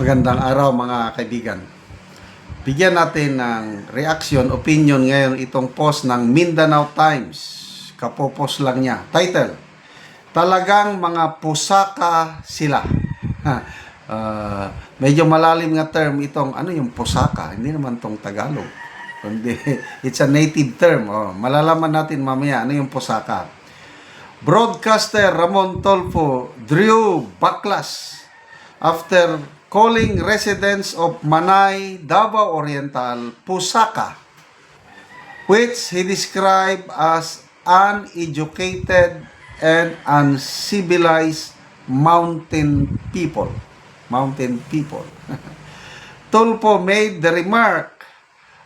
Magandang araw mga kaibigan. Bigyan natin ng reaction, opinion ngayon itong post ng Mindanao Times. Kapopos lang niya. Title, Talagang mga pusaka sila. Ha, ah, medyo malalim nga term itong, ano yung pusaka? Hindi naman tong Tagalog. Kundi, it's a native term. Oh, malalaman natin mamaya ano yung pusaka. Broadcaster Ramon Tolfo drew backlash after calling residents of Manay, Davao Oriental, Pusaka, which he described as uneducated and uncivilized mountain people. Mountain people. Tulpo made the remark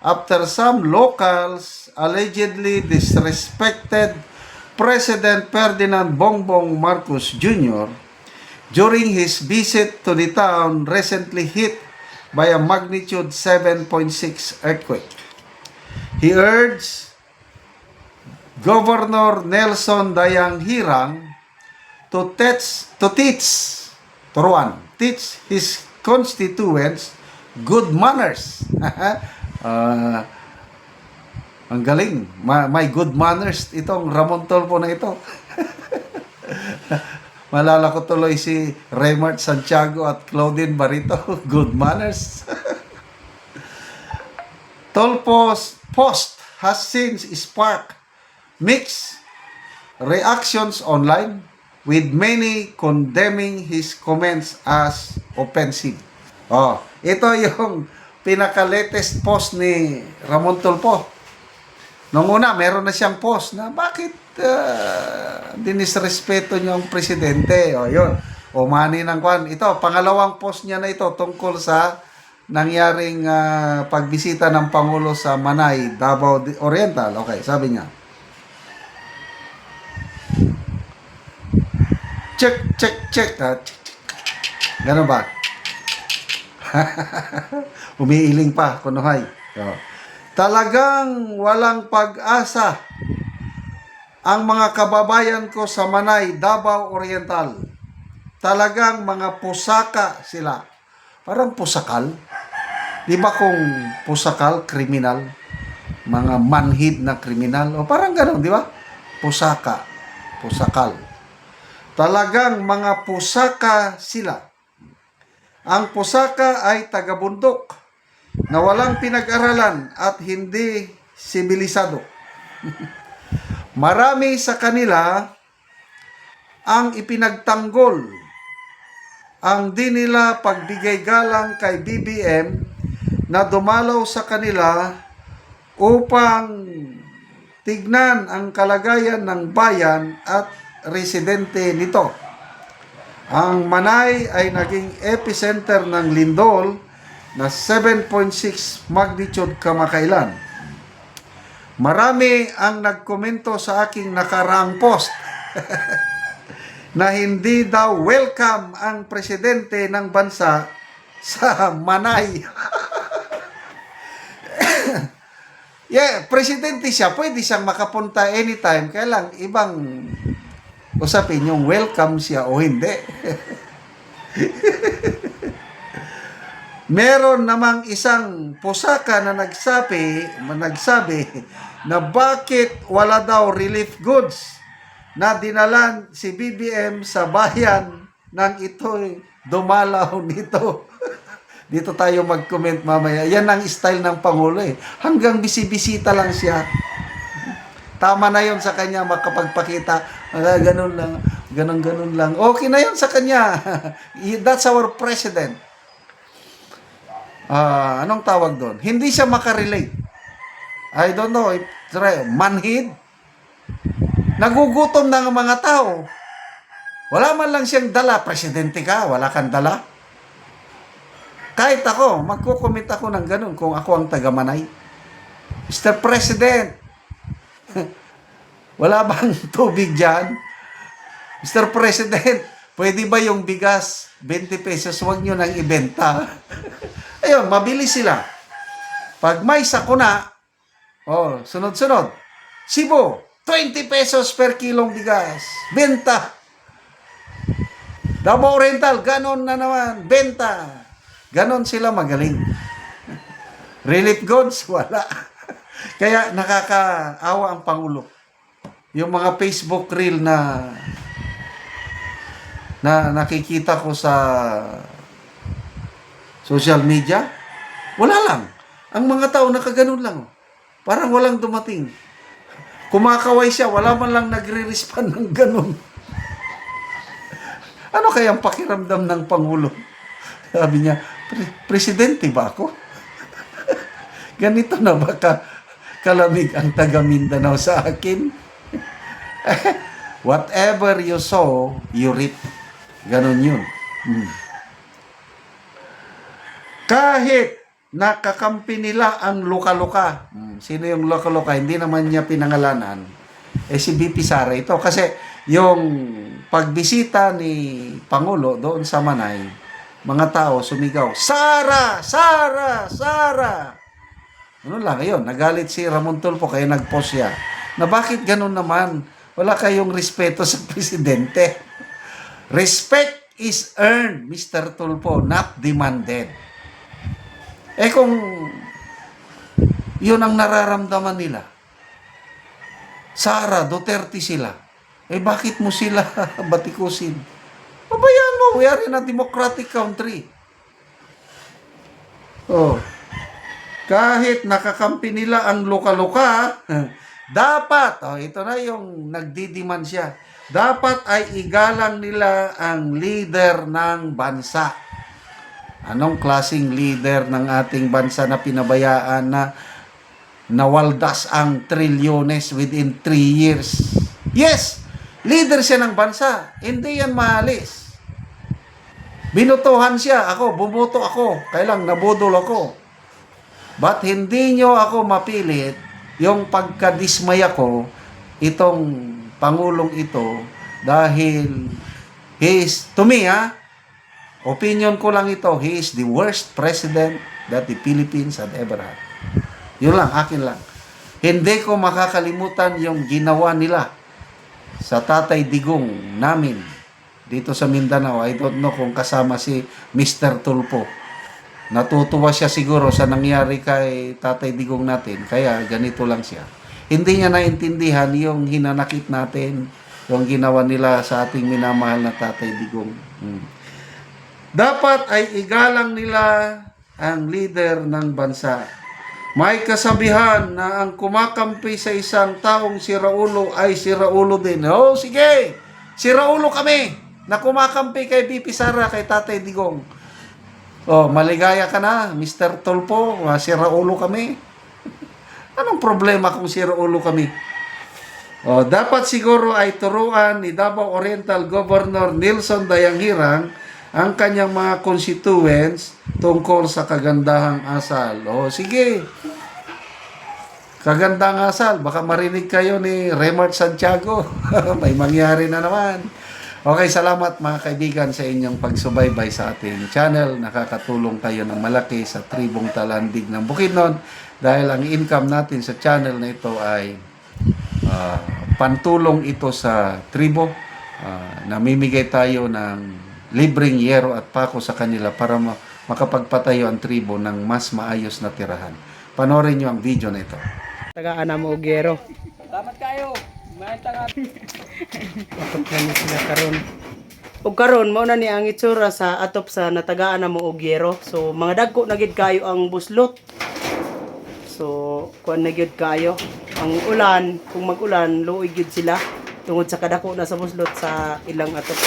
after some locals allegedly disrespected President Ferdinand Bongbong Marcos Jr. during his visit to the town recently hit by a magnitude 7.6 earthquake. He urged Governor Nelson Dayang Hirang to teach, to teach, turuan, teach his constituents good manners. Ah, ang galing. Ma- may good manners itong Ramon Tolpo na ito. Malala ko tuloy si Raymart Santiago at Claudine Barito. Good manners. Tolpo's post has since sparked mixed reactions online with many condemning his comments as offensive. Oh, ito yung pinaka-latest post ni Ramon Tulpo. Nung una, meron na siyang post na bakit uh, dinisrespeto niyo ang presidente. O, yun. O, mani ng kwan. Ito, pangalawang post niya na ito tungkol sa nangyaring ah, pagbisita ng Pangulo sa Manay, Davao Oriental. Okay, sabi niya. Check, check, check. Ah, check, check. Ganun ba? Umiiling pa, kunuhay. Oh. Talagang walang pag-asa ang mga kababayan ko sa Manay, Davao Oriental. Talagang mga pusaka sila. Parang pusakal. Di ba kung pusakal, kriminal? Mga manhid na kriminal. O parang ganun, di ba? Pusaka. Pusakal. Talagang mga pusaka sila. Ang pusaka ay tagabundok na walang pinag-aralan at hindi sibilisado. Marami sa kanila ang ipinagtanggol ang di nila pagbigay galang kay BBM na dumalaw sa kanila upang tignan ang kalagayan ng bayan at residente nito. Ang Manay ay naging epicenter ng lindol na 7.6 magnitude kamakailan. Marami ang nagkomento sa aking nakaraang post na hindi daw welcome ang presidente ng bansa sa Manay. yeah, presidente siya, pwede siyang makapunta anytime. Kaya lang, ibang usapin yung welcome siya o hindi. Meron namang isang pusaka na nagsabi, nagsabi na bakit wala daw relief goods na dinalan si BBM sa bayan nang ito'y dumalaw nito. Dito tayo mag-comment mamaya. Yan ang style ng Pangulo eh. Hanggang bisibisita lang siya. Tama na yon sa kanya makapagpakita. Ah, ganun lang. Ganun, ganun lang. Okay na yon sa kanya. That's our president. Ah, anong tawag doon? Hindi siya makarelate. I don't know if manhid. Nagugutom na ang mga tao. Wala man lang siyang dala. Presidente ka, wala kang dala. Kahit ako, magkukomment ako ng ganun kung ako ang taga-manay. Mr. President, wala bang tubig dyan? Mr. President, pwede ba yung bigas 20 pesos, huwag nyo nang ibenta? Ayun, mabilis sila. Pag may sakuna, oh, sunod-sunod. Cebu, 20 pesos per kilong bigas. Benta. Davao Oriental, ganon na naman. Benta. Ganon sila magaling. Relief goods, wala. Kaya nakakaawa ang Pangulo. Yung mga Facebook reel na na nakikita ko sa social media, wala lang. Ang mga tao nakaganon lang. Parang walang dumating. Kumakaway siya, wala man lang nagre-respond ng ganun. Ano kaya ang pakiramdam ng Pangulo? Sabi niya, "Pre- Presidente ba ako? Ganito na ba ka kalamig ang taga Mindanao sa akin? Whatever you sow, you reap. Ganon yun. Hmm. Kahit nakakampi nila ang luka-luka. Hmm, Sino yung luka-luka? Hindi naman niya pinangalanan. Eh si BP Sara ito. Kasi yung pagbisita ni Pangulo doon sa Manay, mga tao sumigaw, Sara! Sara! Sara! Ano lang, ayun, nagalit si Ramon Tulfo kaya nag-post siya. Na bakit ganun naman? Wala kayong respeto sa presidente. Respect is earned, Mr. Tulfo, not demanded. Eh kung yun ang nararamdaman nila, Sara, Duterte sila, eh bakit mo sila batikusin? Pabayaan mo, we are in a democratic country. Oh. Kahit nakakampi nila ang luka-luka, dapat, oh, ito na yung nagdidiman siya, dapat ay igalang nila ang leader ng bansa. Anong klasing leader ng ating bansa na pinabayaan na nawaldas ang trilyones within 3 years? Yes! Leader siya ng bansa. Hindi yan maalis. Binutuhan siya. Ako, bumuto ako. Kailang nabudol ako. But hindi nyo ako mapilit yung pagkadismaya ko itong Pangulong ito dahil he is, to me ha, opinion ko lang ito, he is the worst president that the Philippines had ever had. Yun lang, akin lang. Hindi ko makakalimutan yung ginawa nila sa Tatay Digong namin dito sa Mindanao. I don't know kung kasama si Mr. Tulpo. Natutuwa siya siguro sa nangyari kay Tatay Digong natin. Kaya ganito lang siya. Hindi niya naintindihan yung hinanakit natin, yung ginawa nila sa ating minamahal na Tatay Digong. Hmm. Dapat ay igalang nila ang leader ng bansa. May kasabihan na ang kumakampi sa isang taong si Raulo ay si Raulo din. Oh, sige! Si Raulo kami na kumakampi kay BP Sara, kay Tatay Digong. Oh, maligaya ka na, Mr. Tolpo. Si Raulo kami. Anong problema kung si Raulo kami? Oh, dapat siguro ay turuan ni Davao Oriental Governor Nelson Dayanghirang ang kanyang mga constituents tungkol sa kagandahang asal. Oh, sige. Kagandang asal, baka marinig kayo ni Remart Santiago. May mangyari na naman. Okay, salamat mga kaibigan sa inyong pagsubaybay sa ating channel. Nakakatulong tayo ng malaki sa tribong talandig ng Bukidnon dahil ang income natin sa channel na ito ay ah, pantulong ito sa tribo. Ah, namimigay tayo ng libreng yero at pako sa kanila para ma- makapagpatayo ang tribo ng mas maayos na tirahan. Panorin nyo ang video na ito. Tagaan na mo Ugero. Salamat kayo. May na ni sila karon. Ug karon mao na ni ang itsura sa atop sa natagaan na mo Ugero. So mga dagko na gid kayo ang buslot. So kuan na gid kayo. Ang ulan, kung mag-ulan, luoy gid sila tungod sa kadako na sa buslot sa ilang atop.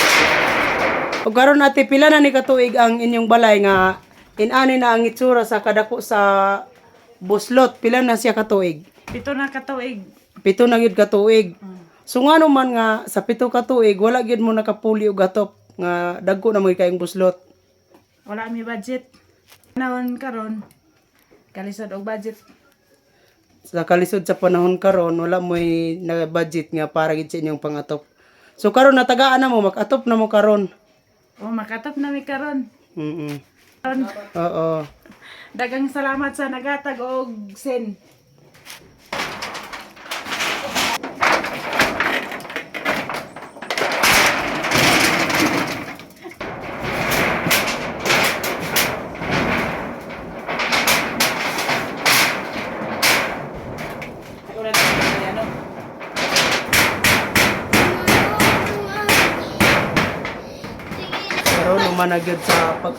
Ug karon ate pila na ni katuig ang inyong balay nga inani na ang itsura sa kadako sa buslot. Pila na siya katuig? Pito na katuig. pito na gyud ka tuig. So nga man nga sa pito ka tuig wala gyud mo nakapuli og atop nga dagko na mo kayong buslot. Wala mi budget. Naon karon. Kalisod og budget. Sa kalisod sa panahon karon wala mo na budget nga para gid sa inyong pangatop. So karon natagaan na mo makatop na mo karon. O makatop na mi karon. Mm. Karon, Oo. Dagang salamat sa nagatag og sen. man na gyud sa pag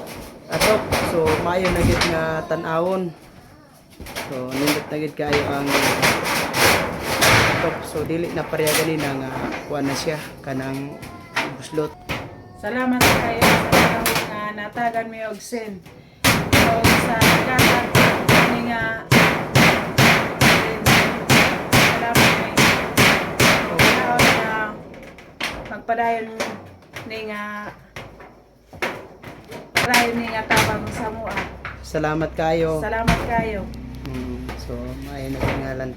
atop. So maayo na gyud nga tan-awon. So nindot na gyud kayo ang atop. So dili na pareha ganina nga kuha na siya kanang buslot. Salamat kayo sa nga natagan mi og sin. So sa lahat ni nga salamat kay magpadayon ni nga padayon ni nga tabang sa mua. Salamat kayo. Salamat kayo. Mm, so maayo na gyud nga lang.